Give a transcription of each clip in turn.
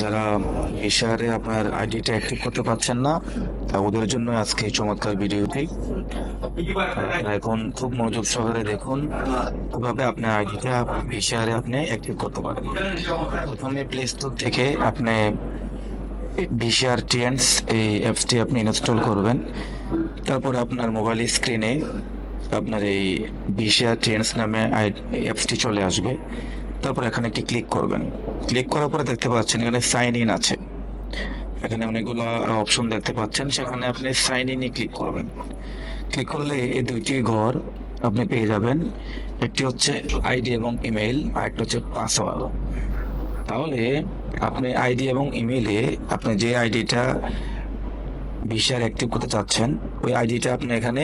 যারা এই আপনার আইডিটা অ্যাক্টিভ করতে পারছেন না ওদের জন্য আজকে চমৎকার ভিডিওটি। এখন খুব মনোযোগ সহকারে দেখুন কীভাবে আপনার আইডিটা এই আপনি অ্যাক্টিভ করতে পারেন প্রথমে প্লে স্টোর থেকে আপনি ভিসিআর টিএনস এই অ্যাপসটি আপনি ইনস্টল করবেন। তারপর আপনার মোবাইল স্ক্রিনে আপনার এই ভিসিআর টিএনস নামে অ্যাপসটি চলে আসবে। তারপর এখানে একটি ক্লিক করবেন। ক্লিক করার পরে দেখতে পাচ্ছেন এখানে সাইন ইন আছে। এখানে অনেকগুলো অপশন দেখতে পাচ্ছেন। সেখানে আপনি সাইন ইনে ক্লিক করবেন। ক্লিক করলে এই দুইটি ঘর আপনি পেয়ে যাবেন। একটি হচ্ছে আইডি এবং ইমেইল আর একটা হচ্ছে পাসওয়ার্ড তাহলে আপনি আইডি এবং ইমেইলে আপনি যে আইডিটা ভিসার অ্যাক্টিভ করতে চাচ্ছেন, ওই আইডিটা আপনি এখানে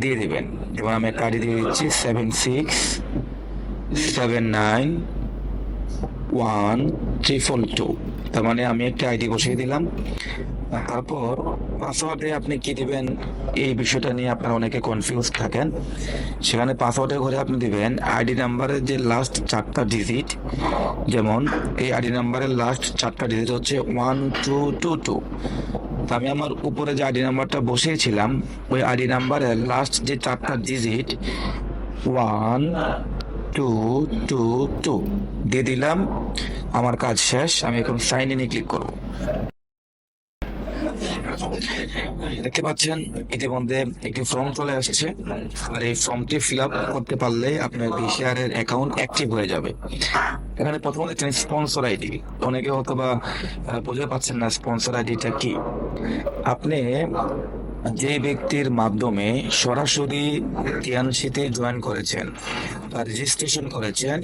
দিয়ে দেবেন। যেমন আমি একটা আইডি দিয়ে দিচ্ছি seven six seven nine one triple two তার মানে আমি একটা আইডি বসিয়ে দিলাম। তারপর পাসওয়ার্ডে আপনি কি দিবেন এই বিষয়টা নিয়ে আপনারা অনেকে কনফিউজ থাকেন। সেখানে পাসওয়ার্ডের ঘরে আপনি দিবেন আইডি নাম্বারের যে লাস্ট চারটা ডিজিট যেমন এই আইডি নাম্বারের লাস্ট চারটা ডিজিট হচ্ছে ওয়ান টু টু টু তো আমি আমার উপরে যে আইডি নাম্বারটা বসিয়েছিলাম, ওই আইডি নাম্বারের লাস্ট যে চারটা digit one two two two দিয়ে দিলাম। আমার কাজ শেষ। আমি এখন সাইন ইনে ক্লিক করব। দেখতে পাচ্ছেন, ইতিমধ্যে একটি ফর্ম চলে আসছে। আর এই ফর্মটি ফিল আপ করতে পারলে আপনার বিসিআর এর অ্যাকাউন্ট অ্যাক্টিভ হয়ে যাবে। এখানে প্রথমে দেখছেন স্পন্সর আইডি অনেকে হয়তো বা বুঝতে পারছেন না স্পন্সর আইডিটা কি। আপনি যে ব্যক্তির মাধ্যমে সরাসরি টিএনসিতে জয়েন করেছেন বা রেজিস্ট্রেশন করেছেন,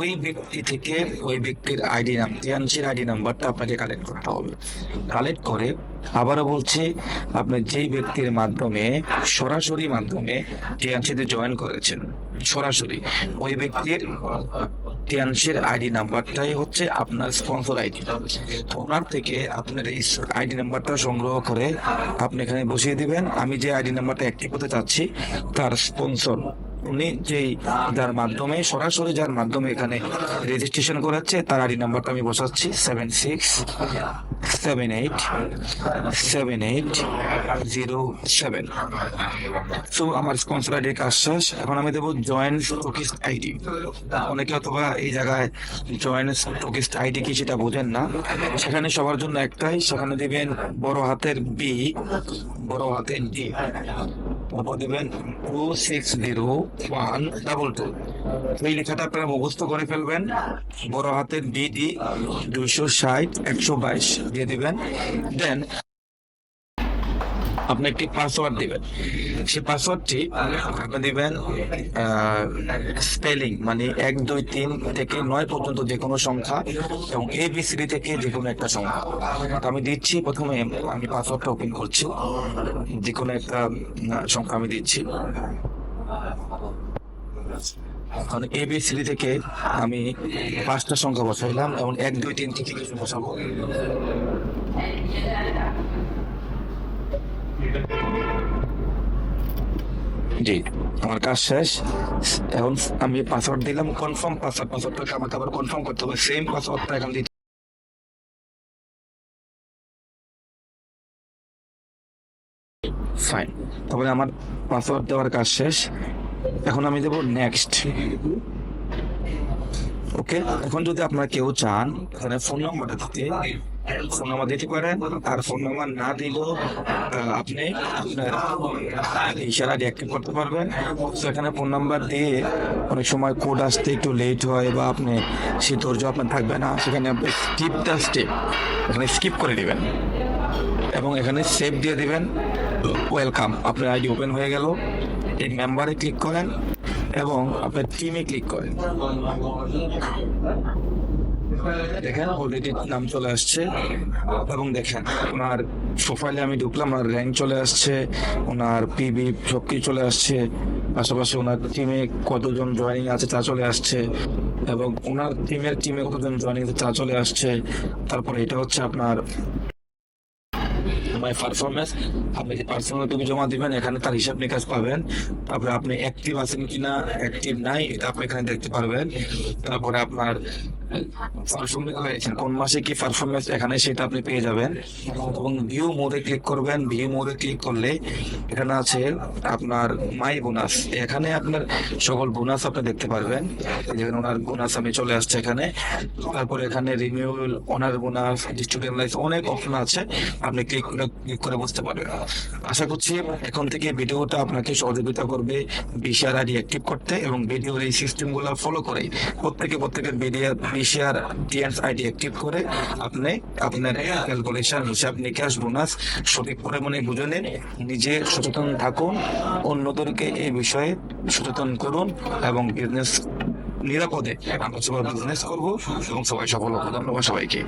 ওই ব্যক্তি থেকে ওই ব্যক্তির আইডি নাম টিএনসির আইডি নাম্বারটা আপনাকে কালেক্ট করতে হবে। কালেক্ট করে আবারও বলছি, আপনি যেই ব্যক্তির মাধ্যমে, সরাসরি মাধ্যমে টিএনসিতে জয়েন করেছেন, সরাসরি ওই ব্যক্তির টিএনসির আইডি নাম্বারটাই হচ্ছে আপনার স্পন্সর আইডি। ওনার থেকে আপনার এই আইডি নাম্বারটা সংগ্রহ করে আপনি এখানে বসিয়ে দিবেন। আমি যে আইডি নাম্বারটা অ্যাক্টিভ হতে চাচ্ছি, তার স্পন্সর উনি যেই যার মাধ্যমে, সরাসরি যার মাধ্যমে এখানে রেজিস্ট্রেশন করাচ্ছে, তার আইডি নাম্বারটা আমি বসাচ্ছি seven six seven eight seven eight zero seven so আমার স্পন্সর আইডির কাজ শেষ। এখন আমি দেবো জয়েন্ট স্টকিস্ট আইডি অনেকে অথবা এই জায়গায় জয়েন্ট স্টকিস্ট আইডি কি সেটা বোঝেন না। সেখানে সবার জন্য একটাই, সেখানে দিবেন বড় হাতের বি বড় হাতের ডি তারপর দেবেন two six zero one double two এই লেখাটা আপনারা মুখস্থ করে ফেলবেন। বড় হাতের বিডি দুইশো ষাট, একশো বাইশ দিয়ে দিবেন। দেন আপনি একটি পাসওয়ার্ড দিবেন। সেই পাসওয়ার্ডটি আপনি দিবেন স্পেলিং মানে এক, দুই, তিন থেকে নয় পর্যন্ত যে কোনো সংখ্যা এবং এ বি সি থেকে যে কোনো একটা সংখ্যা। তো আমি দিচ্ছি, প্রথমে আমি পাসওয়ার্ডটা ওপেন করছি। যে কোনো একটা সংখ্যা আমি দিচ্ছি। এখন এ বি সি থেকে আমি পাঁচটা সংখ্যা বসাইলাম এবং এক, দুই, তিন থেকে কিছু বসাবো। জি, আমার কাজ শেষ। এখন আমি পাসওয়ার্ড দিলাম কনফার্ম পাসওয়ার্ড পাসওয়ার্ডটাকে আমাকে আবার কনফার্ম করতে হবে। সেম পাসওয়ার্ডটা এখন দিতে ফাইন তারপরে আমার পাসওয়ার্ড দেওয়ার কাজ শেষ। এখন আমি দেবো নেক্সট ওকে এখন যদি আপনারা কেউ চান এখানে ফোন নাম্বারটা দিতে ফোন নাম্বার দিতে পারেন। আর ফোন নাম্বার না দিলেও আপনি আপনার ইশারা ডিঅ্যাক্টিভ করতে পারবেন। তো এখানে ফোন নাম্বার দিয়ে অনেক সময় কোড আসতে একটু লেট হয় বা আপনি সে ধৈর্য আপনার থাকবে না। সেখানে আপনি স্কিপ দ্য স্টেপ এখানে স্কিপ করে দিবেন। এবং এখানে সেভ দিয়ে দিবেন। ওয়েলকাম আপনার আইডি ওপেন হয়ে গেল। এই মেম্বারে ক্লিক করেন এবং আপনার টিমে ক্লিক করেন। দেখেন অলরেডি নাম চলে আসছে। এবং দেখেন, ওনার প্রোফাইলে আমি ঢুকলাম, ওনার র্যাঙ্ক চলে আসছে, ওনার পিবি সব চলে আসছে। পাশাপাশি ওনার টিমে কতজন জয়নিং আছে তা চলে আসছে। এবং ওনার টিমের টিমে কতজন জয়নিং আছে তা চলে আসছে। তারপরে এটা হচ্ছে আপনার মাই পারফরমেন্স আপনি যে পার্সোনাল তুমি জমা দিবেন, এখানে তার হিসাব নিকাশ পাবেন। তারপরে আপনি অ্যাক্টিভ আছেন কিনা অ্যাক্টিভ নাই, এটা আপনি এখানে দেখতে পারবেন। তারপরে আপনার পারফরমেন্স হয়েছেন কোন মাসে কি পারফরমেন্স এখানে সেটা আপনি পেয়ে যাবেন। এবং ভিউ মোডে ক্লিক করবেন। ভিউ মোডে ক্লিক করলে এখানে আছে আপনার মাই বোনাস এখানে আপনার সকল বোনাস আপনি দেখতে পারবেন। দেখেন, ওনার বোনাস আমি চলে আসছে এখানে। তারপর এখানে renewal owner bonus student life অনেক অপশন আছে। আপনি ক্লিক করে ক্লিক করে বুঝতে পারবেন। আশা করছি এখন থেকে ভিডিওটা আপনাকে সহযোগিতা করবে বিশার আইডি অ্যাক্টিভ করতে এবং ভিডিওর এই সিস্টেমগুলো ফলো করে প্রত্যেকে প্রত্যেকের ভিডিও বিশার টিএনস আইডি অ্যাক্টিভ করে আপনি আপনার ক্যালকুলেশন হিসাব নিকাশ বোনাস সঠিক পরিমাণে বুঝে নিন, নিজে সচেতন থাকুন, অন্যদেরকে এই বিষয়ে সচেতন করুন এবং বিজনেস নিরাপদে আমরা সবাই বিজনেস করব এবং সবাই সফল হব। ধন্যবাদ সবাইকে।